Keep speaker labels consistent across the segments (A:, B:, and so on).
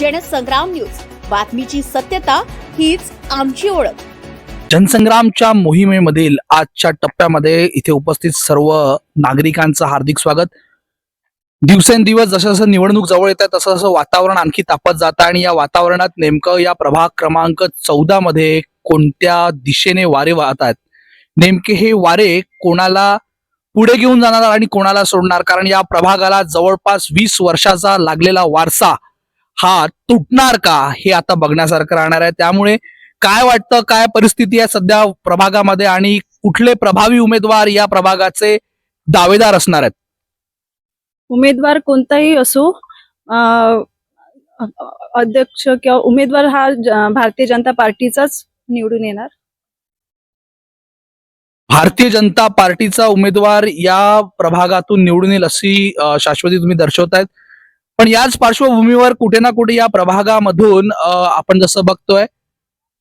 A: Jansangram news. बातमीची सत्यता हीच आमची ओळख.
B: जनसंग्रामच्या मोहिमेमधील आजच्या टप्प्यामध्ये इथे उपस्थित सर्व नागरिकांचं हार्दिक स्वागत. दिवसेंदिवस जसं जसं निवडणूक जवळ येत आहे तसं जसं वातावरण आणखी तापत जातं आणि या वातावरणात नेमकं या प्रभाग क्रमांक चौदा मध्ये कोणत्या दिशेने वारे वाहत आहेत? नेमके हे वारे कोणाला पुढे घेऊन जाणार आणि कोणाला सोडणार? कारण या प्रभागाला जवळपास वीस वर्षाचा लागलेला वारसा हा तुटणार का हे आता बघण्यासारखं राहणार आहे. त्यामुळे काय वाटतं काय परिस्थिती आहे सध्या प्रभागामध्ये आणि कुठले प्रभावी उमेदवार या प्रभागाचे दावेदार असणार आहेत?
C: उमेदवार कोणताही असो अध्यक्ष किंवा उमेदवार हा भारतीय जनता पार्टीचाच निवडून येणार.
B: भारतीय जनता पार्टीचा उमेदवार या प्रभागातून निवडून येईल अशी शाश्वती तुम्ही दर्शवतायत. पण याच पार्श्वभूमीवर कुठे ना कुठे या प्रभागामधून आपण जसं बघतोय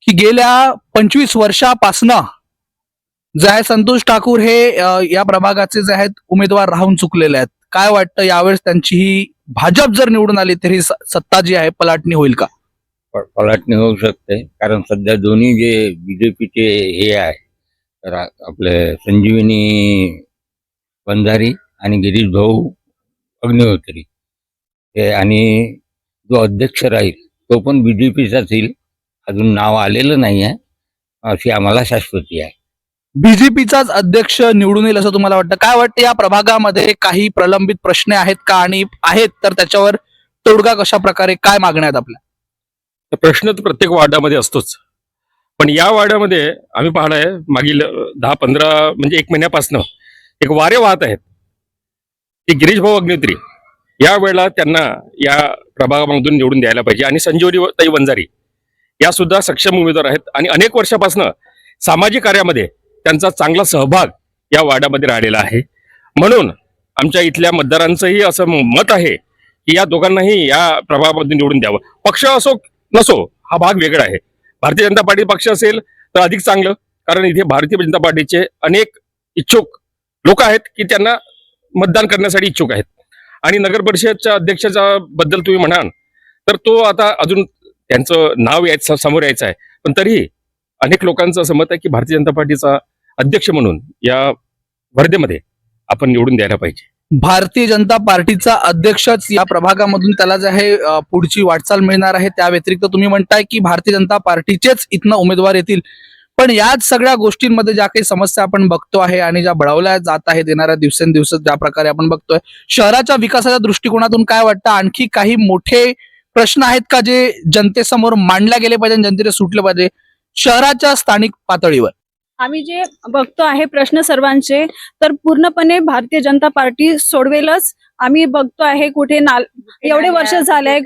B: की गेल्या पंचवीस वर्षापासनं जे आहे संतोष ठाकूर हे या प्रभागाचे जे आहेत उमेदवार राहून चुकलेले आहेत. काय वाटतं यावेळेस त्यांची ही भाजप जर निवडून आली तरी सत्ता जी आहे पलाटणी होईल का?
D: पलाटणी पलटणी होऊ शकते. कारण सध्या दोन्ही जे बीजेपीचे हे आहे आपले संजीवनी बंधारी आणि गिरीश भाऊ अग्निहोत्री. आणि जो अध्यक्ष राहील तो पण बीजेपीचाच येईल. अजून नाव आलेलं नाही आहे. अशी आम्हाला शाश्वती आहे.
B: बीजेपीचाच अध्यक्ष निवडून येईल असं तुम्हाला वाटतं? काय वाटतं? या प्रभागामध्ये काही प्रलंबित प्रश्न आहेत का? आणि आहेत तर त्याच्यावर तोडगा कशा प्रकारे काय मागण्या आहेत आपल्या?
E: प्रश्न तर प्रत्येक वार्डामध्ये असतोच. पण या वार्डामध्ये आम्ही पाहणार आहे मागील दहा पंधरा म्हणजे एक महिन्यापासनं एक वारे वाहत आहेत. की गिरीश भाऊ अग्निहोत्री. या वेळेला त्यांना या प्रभागामधून निवडून द्यायला पाहिजे. आणि संजीवनी ताई वंजारी या सुद्धा सक्षम उमेदवार आहेत. आणि अनेक वर्षापासनं सामाजिक कार्यामध्ये त्यांचा चांगला सहभाग या वार्डामध्ये राहिलेला आहे. म्हणून आमच्या इथल्या मतदारांचंही असं मत आहे की या दोघांनाही या प्रभागामध्ये निवडून द्यावं. पक्ष असो नसो हा भाग वेगळा आहे. भारतीय जनता पार्टी पक्ष असेल तर अधिक चांगलं कारण इथे भारतीय जनता पार्टीचे अनेक इच्छुक लोक आहेत की त्यांना मतदान करण्यासाठी इच्छुक आहेत. आणि नगर परिषदच्या अध्यक्षाच्या बद्दल तुम्ही म्हणाल तर तो आता अजून त्यांचं नाव यायचं समोर यायचं आहे. पण तरीही अनेक लोकांचं असं मत आहे की भारतीय जनता पार्टीचा अध्यक्ष म्हणून या वर्धेमध्ये आपण निवडून द्यायला पाहिजे.
B: भारतीय जनता पार्टीचा अध्यक्षच या प्रभागामधून त्याला जे आहे पुढची वाटचाल मिळणार आहे. त्या व्यतिरिक्त तुम्ही म्हणताय की भारतीय जनता पार्टीचेच इथनं उमेदवार येतील. पण याच सगळ्या गोष्टींमध्ये ज्या काही समस्या आपण बघतो आहे आणि ज्या बळवल्या जात आहेत येणाऱ्या दिवसेंदिवस ज्या प्रकारे आपण बघतोय शहराच्या विकासाच्या दृष्टिकोनातून काय वाटतं? आणखी काही मोठे प्रश्न आहेत का जे जनतेसमोर मांडल्या गेले पाहिजे जनतेने जनतेला सुटले पाहिजे शहराच्या स्थानिक पातळीवर?
C: आम्ही जे बघतो आहे प्रश्न सर्वांचे तर पूर्णपणे भारतीय जनता पार्टी सोडवेलच. आम्ही बघतो आहे कुठे नाल एवढे वर्ष झाले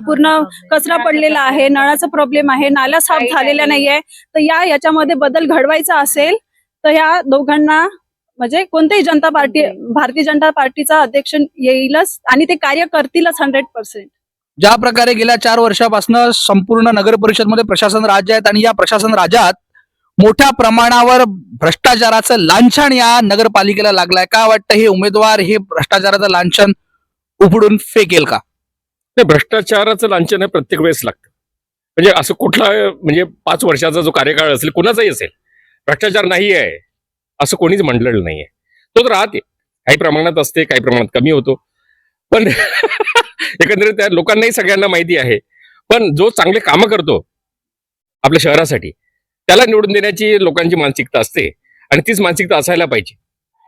C: पूर्ण कचरा पडलेला आहे नळाचा प्रॉब्लेम आहे नाल्या साफ झालेल्या नाहीये. तर या याच्यामध्ये बदल घडवायचा असेल तर या दोघांना म्हणजे कोणतेही जनता पार्टी भारतीय जनता पार्टीचा अध्यक्ष येईलच आणि ते कार्य करतीलच हंड्रेड पर्सेंट
B: ज्या प्रकारे गेल्या चार वर्षापासून संपूर्ण नगर परिषदमध्ये प्रशासन राज्य आहेत आणि या प्रशासन राज्यात मोठ्या प्रमाणावर भ्रष्टाचाराचं लांछन या नगरपालिकेला लागलाय. काय वाटतं हे उमेदवार हे भ्रष्टाचाराचं लांछन उपडून फेकेल का?
E: नाही भ्रष्टाचाराचं लांछन हे प्रत्येक वेळेस लागतं. म्हणजे असं कुठला म्हणजे पाच वर्षाचा जो कार्यकाळ असेल कुणाचाही असेल भ्रष्टाचार नाही आहे असं कोणीच म्हटलेलं नाहीये. तो तर राहते. काही प्रमाणात असते काही प्रमाणात कमी होतो. पण एकंदरीत त्या लोकांनाही सगळ्यांना माहिती आहे. पण जो चांगले कामं करतो आपल्या शहरासाठी त्याला निवडून देण्याची लोकांची मानसिकता असते आणि तीच मानसिकता असायला पाहिजे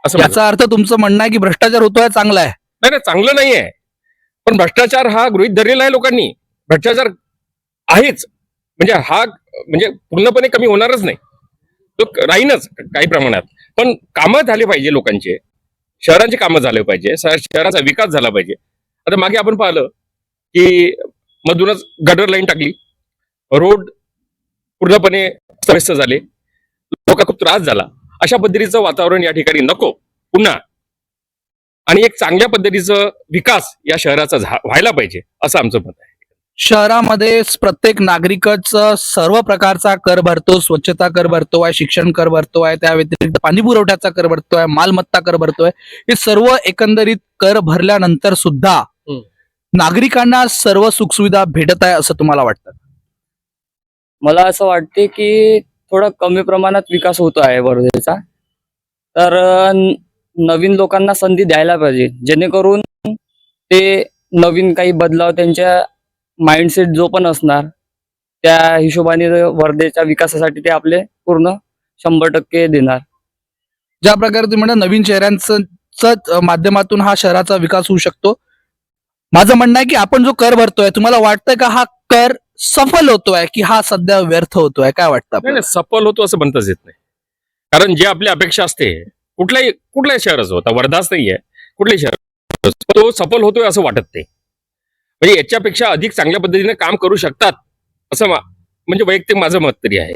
E: असं
B: याचा अर्थ तुमचं म्हणणं आहे की भ्रष्टाचार होतोय चांगला आहे.
E: नाही नाही चांगलं नाही आहे पण भ्रष्टाचार हा गृहित धरलेला आहे लोकांनी. भ्रष्टाचार आहेच. म्हणजे हा म्हणजे पूर्णपणे कमी होणारच नाही. तो राहीनच काही प्रमाणात. पण कामं झाले पाहिजे लोकांचे. शहरांचे कामं झाले पाहिजे. शहर- शहराचा विकास झाला पाहिजे. आता मागे आपण पाहिलं की मधूनच गटर लाईन टाकली. रोड पूर्णपणे त्रस्त झाले. लोक खूप त्रास झाला. अशा पद्धतीचं वातावरण या ठिकाणी नको. पुन्हा आणि एक चांगल्या पद्धतीचं विकास या शहराचा व्हायला पाहिजे असं आमचं मत आहे.
B: शहरामध्ये प्रत्येक नागरिकच सर्व प्रकारचा कर भरतो स्वच्छता कर भरतो आहे शिक्षण कर भरतो आहे त्या व्यतिरिक्त पाणी पुरवठ्याचा कर भरतोय मालमत्ता कर भरतोय हे सर्व एकंदरीत कर भरल्यानंतर सुद्धा. नागरिकांना सर्व सुखसुविधा भेटत आहे असं तुम्हाला वाटतं?
F: मला असं वाटते की थोडा कमी प्रमाणात विकास होतो आहे वर्धेचा तर नवीन लोकांना संधी द्यायला पाहिजे. जेणेकरून ते नवीन काही बदलाव त्यांच्या माइंडसेट जो पण असणार त्या हिशोबाने वर्धेच्या विकासासाठी ते आपले पूर्ण शंभर टक्के देणार.
B: ज्या प्रकारे तुम्ही म्हणा नवीन चेहऱ्यांचं माध्यमातून हा शहराचा विकास होऊ शकतो. माझं म्हणणं आहे की आपण जो कर भरतोय तुम्हाला वाटतंय का हा कर सफल होतोय की हा सध्या व्यर्थ होतोय? काय वाटतं
E: नाही
B: आपल्याला?
E: नाही, सफल होतो असं म्हणताच येत नाही. कारण जे आपली अपेक्षा असते कुठल्याही कुठल्याही शहराचं होता वर्धाच नाहीये कुठल्याही शहर तो सफल होतोय असं वाटत नाही. म्हणजे याच्यापेक्षा अधिक चांगल्या पद्धतीने काम करू शकतात असं मा- म्हणजे वैयक्तिक माझं मत तरी आहे.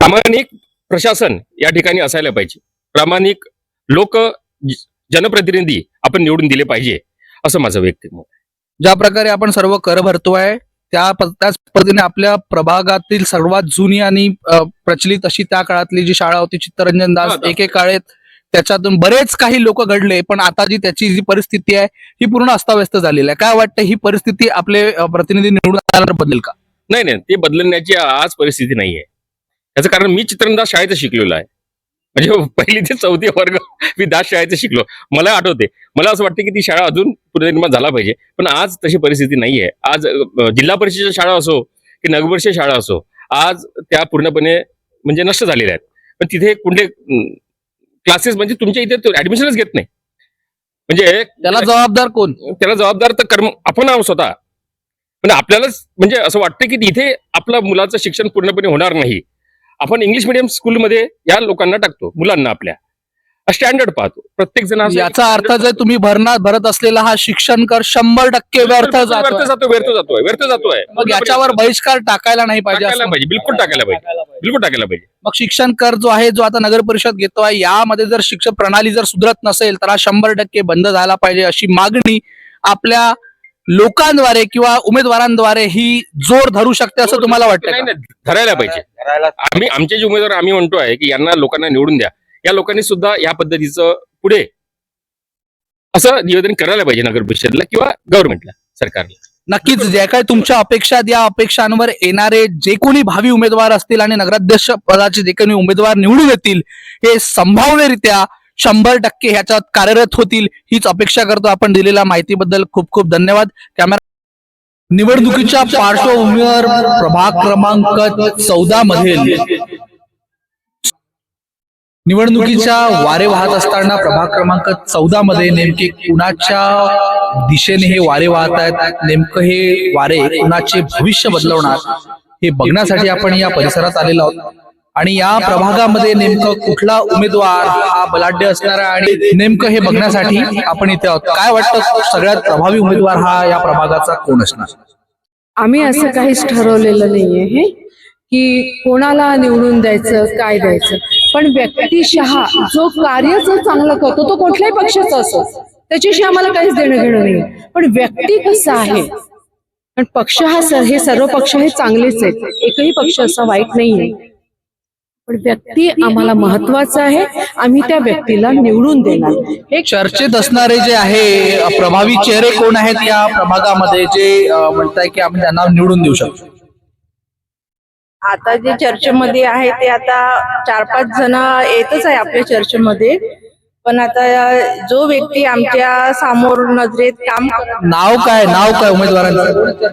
E: प्रामाणिक प्रशासन या ठिकाणी असायला पाहिजे. प्रामाणिक लोक ज- जनप्रतिनिधी आपण निवडून दिले पाहिजे असं माझं वैयक्तिक मत
B: ज्या प्रकारे आपण सर्व कर भरतोय त्या त्याच पद्धतीने आपल्या प्रभागातील सर्वात जुनी आणि प्रचलित अशी त्या काळातली जी शाळा होती चित्तरंजन दास एकेकाळेत त्याच्यातून बरेच काही लोक घडले पण आता जी त्याची जी परिस्थिती आहे ही पूर्ण अस्ताव्यस्त झालेली आहे. काय वाटतं ही परिस्थिती आपले प्रतिनिधी निवडून आल्यानंतर बदलेल का?
E: नाही नाही ते बदलण्याची आज परिस्थिती नाहीये. याचं कारण मी चित्रंदास शाळेत शिकलेलो आहे. म्हणजे पहिली ते चौथी वर्ग मी दास शाळेत शिकलो. मला आठवते. मला असं वाटतं की ती शाळा अजून पुनर्निर्माण झाला पाहिजे. पण आज तशी परिस्थिती नाहीये. आज अ, जिल्हा परिषदेच्या शाळा असो की नगरपरिषद शाळा असो आज त्या पूर्णपणे म्हणजे नष्ट झालेल्या आहेत. पण तिथे कुठले क्लासेस म्हणजे तुमच्या इथे ऍडमिशनच घेत नाही. म्हणजे
B: त्याला जबाबदार कोण?
E: त्याला जबाबदार तर कर्म आपण आहोत स्वतः. पण आपल्यालाच म्हणजे असं वाटतं की तिथे आपल्या मुलाचं शिक्षण पूर्णपणे होणार नाही. आपण इंग्लिश मिडियम स्कूलमध्ये या लोकांना टाकतो मुलांना आपल्या. स्टँडर्ड पाहतो. प्रत्येक जण असं-
B: याचा अर्थ जर तुम्ही भरणार भरत असलेला हा शिक्षण कर शंभर टक्के व्यर्थ
E: व्यर्थ
B: जातो
E: जातो व्यर्थ जातोय व्यर्थ जातोय
B: मग याच्यावर बहिष्कार टाकायला नाही पाहिजे
E: पाहिजे बिलकुल टाकायला पाहिजे. बिलकुल टाकायला पाहिजे.
B: मग शिक्षण कर जो आहे जो आता नगर परिषद घेतोय यामध्ये जर शिक्षण प्रणाली जर सुधरत नसेल तर हा शंभर टक्के बंद झाला पाहिजे अशी मागणी आपल्या लोकांद्वारे किंवा उमेदवारांद्वारे ही जोर धरू शकते असं तुम्हाला वाटतं
E: नाही
B: का?
E: नाही धरायला पाहिजे. आम्ही आमचे जे उमेदवार आम्ही म्हणतो आहे की यांना लोकांना निवडून द्या. या लोकांनी सुद्धा या पद्धतीचं पुढे असं निवेदन करायला पाहिजे नगर परिषदला किंवा गव्हर्नमेंटला सरकारला.
B: नक्कीच ज्या काही तुमच्या अपेक्षा या अपेक्षांवर येणारे जे कोणी भावी उमेदवार असतील आणि नगराध्यक्ष पदाचे जे कोणी उमेदवार निवडून येतील हे संभाव्यरित्या शंभर टक्के ह्याच्यात कार्यरत होतील हीच अपेक्षा करतो आपण दिलेल्या माहितीबद्दल खूप खूप धन्यवाद. कॅमेरा निवडणुकीच्या पार्श्वभूमीवर प्रभाग क्रमांक चौदा मधील निवडणुकीच्या वारे वाहत असताना प्रभाग क्रमांक चौदा मध्ये नेमके कुणाच्या दिशेने हे वारे वाहत आहेत नेमकं हे वारे कुणाचे भविष्य बदलवणार हे बघण्यासाठी आपण या परिसरात आलेलो आहोत. आणि या प्रभागामध्ये नेमकं कुठला उमेदवार हा बलाढ्य असणार आहे आणि नेमकं हे बघण्यासाठी आपण इथे आहोत. काय वाटतं सगळ्यात प्रभावी उमेदवार हा या प्रभागाचा कोण असणार?
G: आम्ही असं काहीच ठरवलेलं नाहीये हे की कोणाला निवडून द्यायचं काय द्यायचं. पण व्यक्तिशः जो कार्य जो चांगलं करतो तो कुठल्याही पक्षाचा असो त्याच्याशी आम्हाला काहीच देणं घेणं नाही पण व्यक्ती कसं आहे? पण पक्ष हा हे सर्व पक्ष हे चांगलेच आहेत. एकही पक्ष असा वाईट नाहीये. पण व्यक्ती आम्हाला महत्वाचं आहे. आम्ही त्या व्यक्तीला निवडून देणार. हे
B: चर्चेत असणारे जे आहे प्रभावी चेहरे कोण आहेत या प्रभागामध्ये जे म्हणताय की आम्ही त्यांना निवडून देऊ शकतो?
H: आता जे चर्चेमध्ये आहे ते आता चार पाच जण येतच आहे आपल्या चर्चेमध्ये. पण आता जो व्यक्ती आमच्यासमोर नजरेत काम
B: नाव काय नाव काय उमेदवारांचं?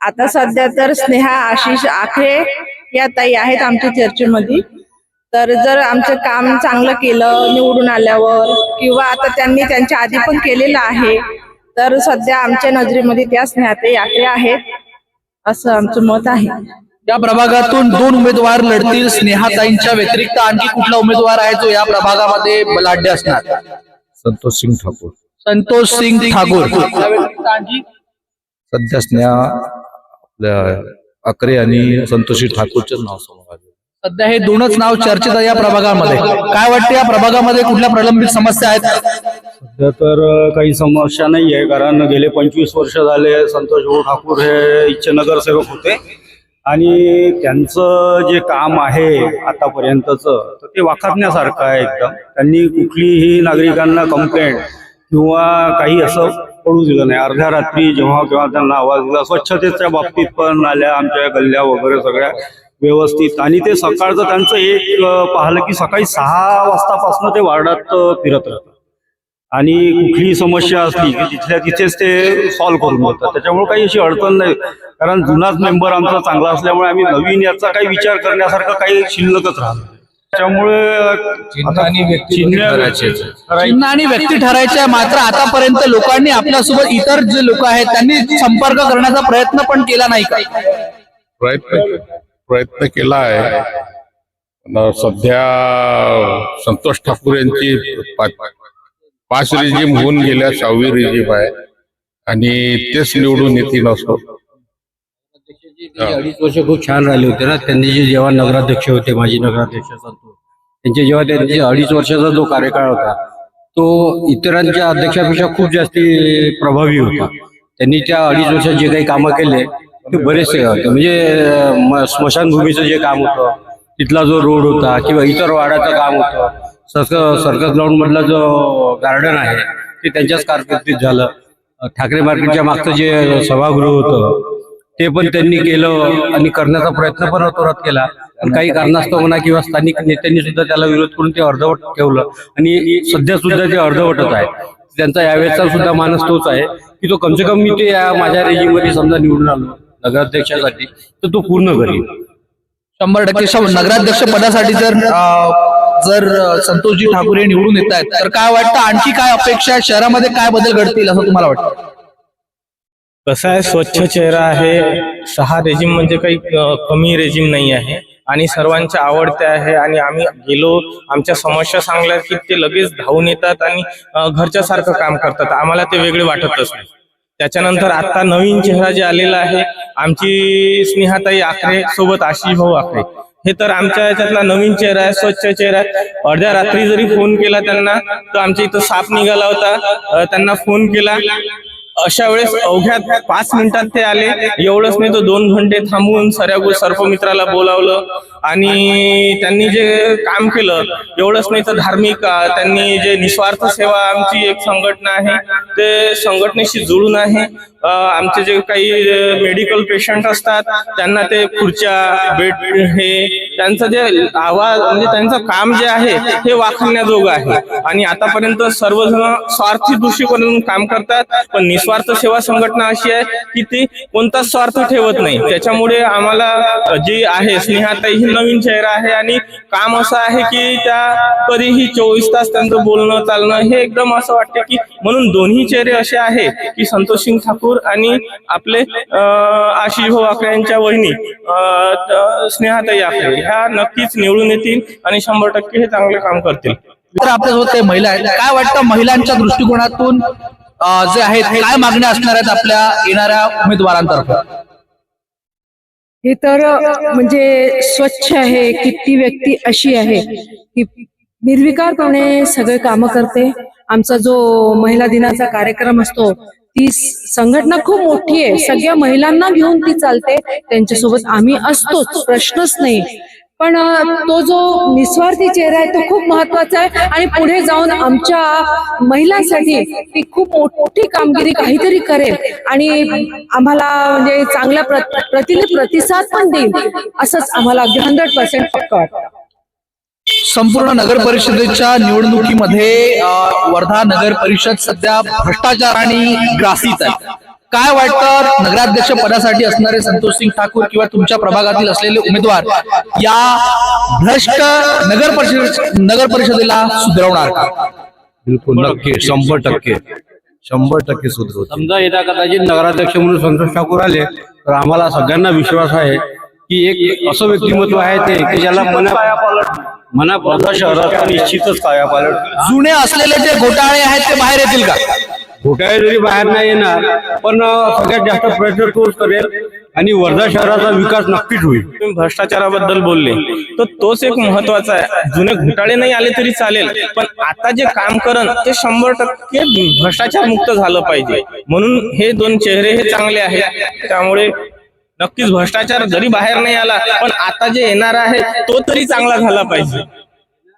H: आता सध्या तर स्नेहा आशिष आखरे या ताई आहेत आमच्या चर्चेमध्ये. तर जर आमचं काम चांगलं केलं निवडून आल्यावर किंवा आता त्यांनी त्यांच्या आधी पण केलेलं आहे तर सध्या आमच्या नजरेमध्ये त्या स्नेहाताई आखरे आहेत असं आमचं मत आहे.
B: या प्रभागातून दोन उमेदवार लढतील स्नेहाताईंच्या व्यतिरिक्त आणखी कुठला उमेदवार आहे जो या प्रभागामध्ये बलाढ्य असणार?
I: संतोष सिंग ठाकूर.
B: संतोष सिंग ठाकूर.
I: सध्या स्नेहा आपल्या अकरे आणि संतोषी ठाकूरचे नाव समोर आले.
B: सध्या हे दोनच नाव चर्चेत आहे या प्रभागामध्ये. काय वाटतं या प्रभागामध्ये कुठल्या प्रलंबित समस्या आहेत?
J: सध्या तर काही समस्या नाही आहे कारण गेले पंचवीस वर्ष झाले संतोष भाऊ ठाकूर हे इच्छे नगरसेवक होते. आणि त्यांचं जे काम आहे आतापर्यंतचं तर ते वाखाणण्यासारखं आहे एकदम. त्यांनी कुठलीही नागरिकांना कंप्लेंट किंवा काही असं पडू दिलं नाही. अर्ध्या रात्री जेव्हा केव्हा त्यांना आवाज दिला स्वच्छतेच्या बाबतीत पण आल्या आमच्या गल्ल्या वगैरे सगळ्या व्यवस्थित. आणि ते सकाळचं त्यांचं एक पाहिलं की सकाळी सहा वाजतापासून ते वार्डात फिरत राहतात. आणि कुठलीही समस्या असली की तिथल्या तिथेच ते सॉल्व्ह करून होतात त्याच्यामुळे काही अशी अडचण नाही. कारण जुनाच मेंबर आमचा चांगला असल्यामुळे आम्ही नवीन याचा काही विचार करण्यासारखं काही शिल्लकच राहत नाही. त्याच्यामुळे
I: चिन्ह आणि व्यक्ती
J: चिन्ह-
I: ठरायचे.
J: ठरायचे.
B: चिन्ह आणि व्यक्ती ठरायच्या मात्र आतापर्यंत लोकांनी आपल्यासोबत इतर जे लोक आहेत त्यांनी संपर्क करण्याचा प्रयत्न पण केला नाही का
K: प्रयत्न प्रयत्न केला आहे सध्या संतोष ठाकूर यांची पाच रिजीम होऊन गेल्या सहावी रिजीम आहे आणि तेच निवडून येतील असं
L: गेली अडीच वर्ष खूप छान राहिले होते ना. त्यांनी जे जेव्हा नगराध्यक्ष होते माजी नगराध्यक्ष संतोष त्यांचे जेव्हा त्यांचे अडीच वर्षाचा जो कार्यकाळ होता तो इतरांच्या अध्यक्षापेक्षा खूप जास्ती प्रभावी होता. त्यांनी त्या अडीच वर्षात जे काही कामं केले ते बरेचसे होते. म्हणजे स्मशानभूमीचं जे काम होतं तिथला जो रोड होता किंवा इतर वाड्याचं काम होतं सर्कस सर्कस ग्राउंड मधला जो गार्डन आहे ते त्यांच्याच कारकिर्दीत झालं. ठाकरे मार्केटच्या मागचं जे सभागृह होतं ते पण त्यांनी केलं आणि करण्याचा प्रयत्न पण जोरात केला. पण काही कारणास्तव म्हणा किंवा स्थानिक नेत्यांनी सुद्धा त्याला विरोध करून ते अर्धवट ठेवलं. आणि सध्या सुद्धा ते अर्धवटच आहे. त्यांचा यावेळेचा सुद्धा मानस तोच आहे की तो कमसे कम मी ते या माझ्या रेजिममध्ये समजा निवडून आलो नगराध्यक्षासाठी तर तो पूर्ण करील.
B: शंभर टक्के नगराध्यक्ष पदासाठी जर जर संतोषजी ठाकूर हे निवडून येत आहेत तर काय वाटतं? आणखी काय अपेक्षा आहे? शहरामध्ये काय बदल घडतील असं तुम्हाला वाटतं?
M: कसं आहे? स्वच्छ चेहरा आहे. सहा रेजिम म्हणजे काही कमी रेजिम नाही आहे. आणि सर्वांच्या आवडते आहे. आणि आम्ही गेलो आमच्या समस्या सांगल्या की ते लगेच धावून येतात आणि घरच्यासारखं काम करतात. आम्हाला ते वेगळे वाटतच नाही. त्याच्यानंतर आता नवीन चेहरा जे आलेला आहे आमची स्नेहाताई आखरे सोबत आशिष भाऊ आखरे हे तर आमच्या याच्यातला नवीन चेहरा आहे स्वच्छ चेहरा आहे. अर्ध्या रात्री जरी फोन केला त्यांना तर आमच्या इथं साप निघाला होता. त्यांना फोन केला. अशा वेळेस अवघ्या पाच मिनिटात ते आले. एवढंच नाही तर दोन घंटे थांबून सर्व सर्पमित्राला बोलावलं. आणि त्यांनी जे काम केलं एवढंच नाही तर धार्मिक त्यांनी जे निस्वार्थ सेवा आमची एक संघटना आहे ते संघटनेशी जुळून आहे. आमचे जे काही मेडिकल पेशंट असतात त्यांना ते खुर्च्या बेड हे त्यांचं जे आवाज म्हणजे त्यांचं काम जे आहे हे वाखवण्याजोगं आहे. आणि आतापर्यंत सर्वजण स्वार्थी दृष्टीकोनातून काम करतात पण निस्वार्थ सेवा संघटना अशी आहे की ती कोणताच स्वार्थ ठेवत नाही. त्याच्यामुळे आम्हाला जी आहे स्नेहाताई ही नवीन चेहरा आहे आणि काम असं आहे की त्या कधीही चोवीस तास त्यांचं बोलणं चालणं हे एकदम असं वाटतं की म्हणून दोन्ही चेहरे असे आहे की संतोष सिंग ठाकूर आणि आपले आशिष भाऊ आकरे यांच्या वहिनी स्नेहाताई आकरे ह्या नक्कीच निवडून येतील आणि शंभर टक्के हे चांगले काम करतील.
B: तर आपल्यासोबत काही महिला आहेत. काय वाटतं महिलांच्या दृष्टिकोनातून जे आहेत काय मागण्या असणार आहेत आपल्या येणाऱ्या उमेदवारांतर्फे?
G: हे तर म्हणजे स्वच्छ आहे की ती व्यक्ती अशी आहे की निर्विकारपणे सगळे काम करते. आमचा जो महिला दिनाचा कार्यक्रम असतो ती संघटना खूप मोठी आहे. सगळ्या महिलांना घेऊन ती चालते. त्यांच्यासोबत आम्ही असतोच प्रश्नच नाही. पण तो जो निस्वार्थी चेहरा आहे तो खूप महत्त्वाचा आहे. आणि पुढे जाऊन आमच्या महिलांसाठी ती खूप मोठी कामगिरी काहीतरी करेल. आणि आम्हाला म्हणजे चांगल्या प्रतिने प्रतिसाद पण देईल. असंच आम्हाला अगदी हंड्रेड पर्सेंट पक्क वाटतं.
B: संपूर्ण नगर परिषदेच्या निवडणुकीमध्ये वर्धा नगर परिषद सध्या भ्रष्टाचाराने ग्रासित आहे. काय वाटतं नगराध्यक्ष पदासाठी असणारे संतोष सिंग ठाकूर किंवा तुमच्या प्रभागातील असलेले उमेदवार या भ्रष्ट नगर परिषद नगर परिषदेला सुधारवणार का?
I: बिलकुल नक्की शंभर टक्के. शंभर टक्के सुधरवतील.
L: समजा येत्या कदाचित नगराध्यक्ष म्हणून संतोष ठाकूर आले तर आम्हाला सगळ्यांना विश्वास आहे की एक असं व्यक्तिमत्व आहे ते की ज्याला मना मना
J: शहराचा निश्चितच कायापालट
B: जुने असलेले जे घोटाळे आहेत ते बाहेर येतील का?
L: घोटाळे जरी बाहेर नाही येणार पण सगळ्यात जास्त प्रयत्न तोच करेल? आणि वर्धा शहराचा विकास नक्कीच होईल.
M: तुम्ही भ्रष्टाचाराबद्दल बोलले तर तोच एक महत्त्वाचा आहे. जुने घोटाळे नाही आले तरी चालेल पण आता जे काम करण ते शंभर टक्के भ्रष्टाचार मुक्त झालं पाहिजे. म्हणून हे दोन चेहरे हे चांगले आहेत. त्यामुळे नक्कीच भ्रष्टाचार जरी बाहेर नाही आला पण आता जे येणार आहे तो तरी चांगला झाला पाहिजे.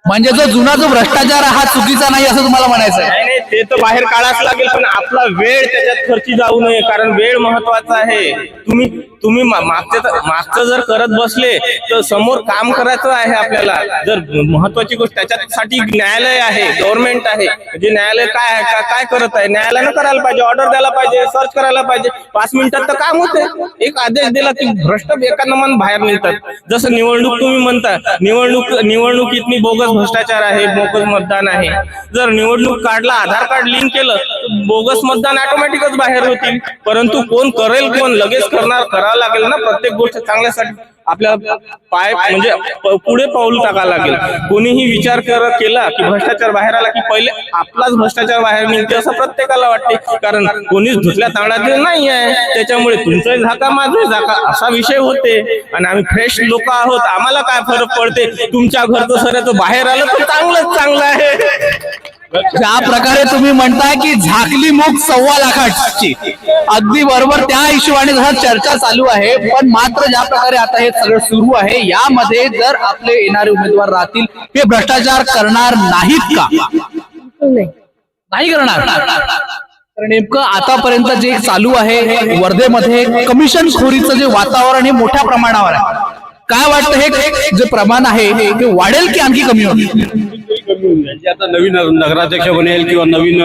B: म्हणजे जो जुना जो भ्रष्टाचार हा चुकीचा नाही असं तुम्हाला म्हणायचं आहे?
M: आहे ते तर बाहेर काढाच लागेल पण आपला वेळ त्याच्यात खर्ची जाऊ नये कारण वेळ महत्त्वाचा आहे. तुम्ही तुम्ही मागचं जर करत बसले तर समोर काम करायचं आहे आपल्याला. जर महत्वाची गोष्ट त्याच्यासाठी न्यायालय आहे गव्हर्नमेंट आहे. म्हणजे न्यायालय काय आहे का- काय करत आहे? न्यायालयानं करायला पाहिजे ऑर्डर द्यायला पाहिजे सर्च करायला पाहिजे. पाच मिनिटात तर काम होते एक आदेश दिला की भ्रष्ट एका मन बाहेर निघतात. जसं निवडणूक तुम्ही म्हणता निवडणूक निवडणुकीत मी बोगस भ्रष्टाचार आहे बोगस मतदान आहे. जर निवडणूक काढला आधार कार्ड लिंक केलं तर बोगस मतदान ऑटोमॅटिकच बाहेर होतील परंतु कोण करेल कोण लगेच करणार करावं लागेल ना प्रत्येक गोष्ट चांगल्यासाठी. आपल्या पाय म्हणजे पुढे पाऊल टाकावं लागेल. कोणीही विचार कर केला की भ्रष्टाचार बाहेर आला की पहिले आपलाच भ्रष्टाचार बाहेर निघते असं प्रत्येकाला वाटते. कारण कोणीच धुतल्या तांदळाचे नाही आहे. त्याच्यामुळे तुमचंही झाका माझाही झाका असा विषय होते. आणि आम्ही फ्रेश लोक आहोत. आम्हाला काय फरक पडते? तुमच्या घरचं सऱ्याचं बाहेर आलं तर चांगलंच चांगलं आहे.
B: ज्या प्रकारे तुम्ही म्हणताय की झाकली मुख सव्वा लाखाची. अगदी बरोबर त्या हिशोबाने जर चर्चा चालू आहे पण मात्र ज्या प्रकारे आता हे सगळं सुरू आहे यामध्ये जर आपले येणारे उमेदवार राहतील हे भ्रष्टाचार करणार नाहीत का? नाही करणार. नेमकं आतापर्यंत जे चालू आहे वर्धेमध्ये कमिशन खोरीचं जे वातावरण हे मोठ्या प्रमाणावर आहे. काय वाटतं हे? जे प्रमाण आहे ते वाढेल की आणखी कमी होईल?
L: म्हणजे आता नवीन नगराध्यक्ष बनेल किंवा नवीन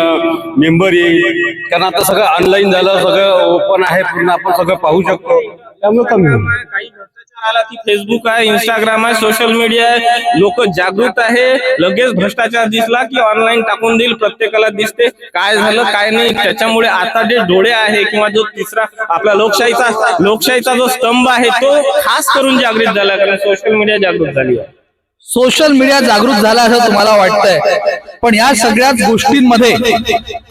L: मेंबर येईल कारण आता सगळं ऑनलाईन झालं सगळं ओपन आहे पूर्ण आपण सगळं पाहू शकतो. त्यामुळे कमी होईल.
M: काही भ्रष्टाचार आला की फेसबुक आहे इंस्टाग्राम आहे सोशल मीडिया आहे लोक जागृत आहे लगेच भ्रष्टाचार दिसला की ऑनलाईन टाकून देईल प्रत्येकाला दिसते काय झालं काय नाही त्याच्यामुळे आता जे डोळे आहे किंवा जो तिसरा आपला लोकशाहीचा लोकशाहीचा जो स्तंभ आहे तो खास करून जागृत झाला कारण सोशल मीडिया जागृत झाली आहे.
B: सोशल मीडिया जागृत झाला असं तुम्हाला वाटतंय. पण या सगळ्याच गोष्टींमध्ये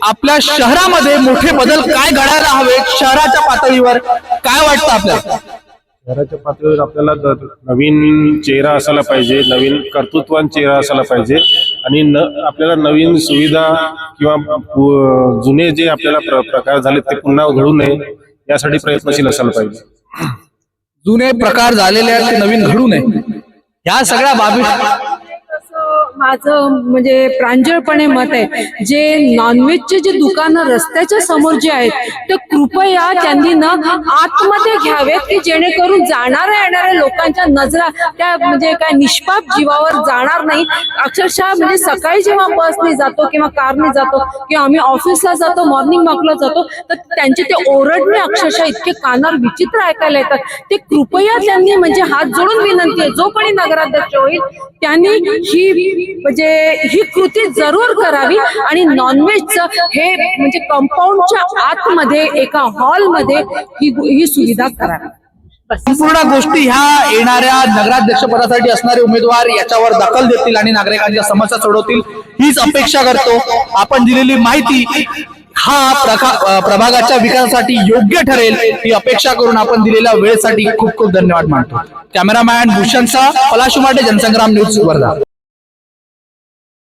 B: आपल्या शहरामध्ये मोठे बदल काय घडायला हवेत? शहराच्या पातळीवर काय वाटतं आपल्याला?
J: शहराच्या पातळीवर आपल्याला नवीन चेहरा असायला पाहिजे नवीन कर्तृत्वान चेहरा असायला पाहिजे आणि न आपल्याला नवीन सुविधा किंवा जुने जे आपल्याला प्र प्रकार झाले ते पुन्हा घडू नये यासाठी प्रयत्नशील असायला पाहिजे.
B: जुने प्रकार झालेले आहेत ते नवीन घडू नये. ह्या सगळ्या बाबी
G: माझं म्हणजे प्रांजळपणे मत आहे जे नॉनव्हेजचे जे दुकानं रस्त्याच्या समोर जे आहेत ते कृपया त्यांनी ना आतमध्ये घ्यावेत की जेणेकरून जाणाऱ्या येणाऱ्या लोकांच्या नजरा त्या म्हणजे काय निष्पाप जीवावर जाणार नाही. अक्षरशः म्हणजे सकाळी जेव्हा बसने जातो किंवा कारने जातो किंवा आम्ही ऑफिसला जातो मॉर्निंग वॉकला जातो तर त्यांचे ते ओरडणे अक्षरशः इतके कानावर विचित्र ऐकायला येतात. ते कृपया त्यांनी म्हणजे हात जोडून विनंती आहे जो कोणी नगराध्यक्ष होईल त्यांनी ही म्हणजे ही कृती जरूर करावी. आणि नॉनव्हेजचं हे म्हणजे कंपाऊंडच्या आतमध्ये एका हॉलमध्ये ही ही सुविधा करावी.
B: संपूर्ण गोष्टी ह्या येणाऱ्या नगराध्यक्ष पदासाठी असणारे उमेदवार याच्यावर दखल देतील आणि नागरिकांच्या समस्या सोडवतील हीच अपेक्षा करतो. आपण दिलेली माहिती हा प्रभागाच्या विकासासाठी योग्य ठरेल ही अपेक्षा करून आपण दिलेल्या वेळेसाठी खूप खूप धन्यवाद मानतो. कॅमेरामॅन भूषणचा पलाश पलाशुमाटे जनसंग्राम न्यूज वर्धा.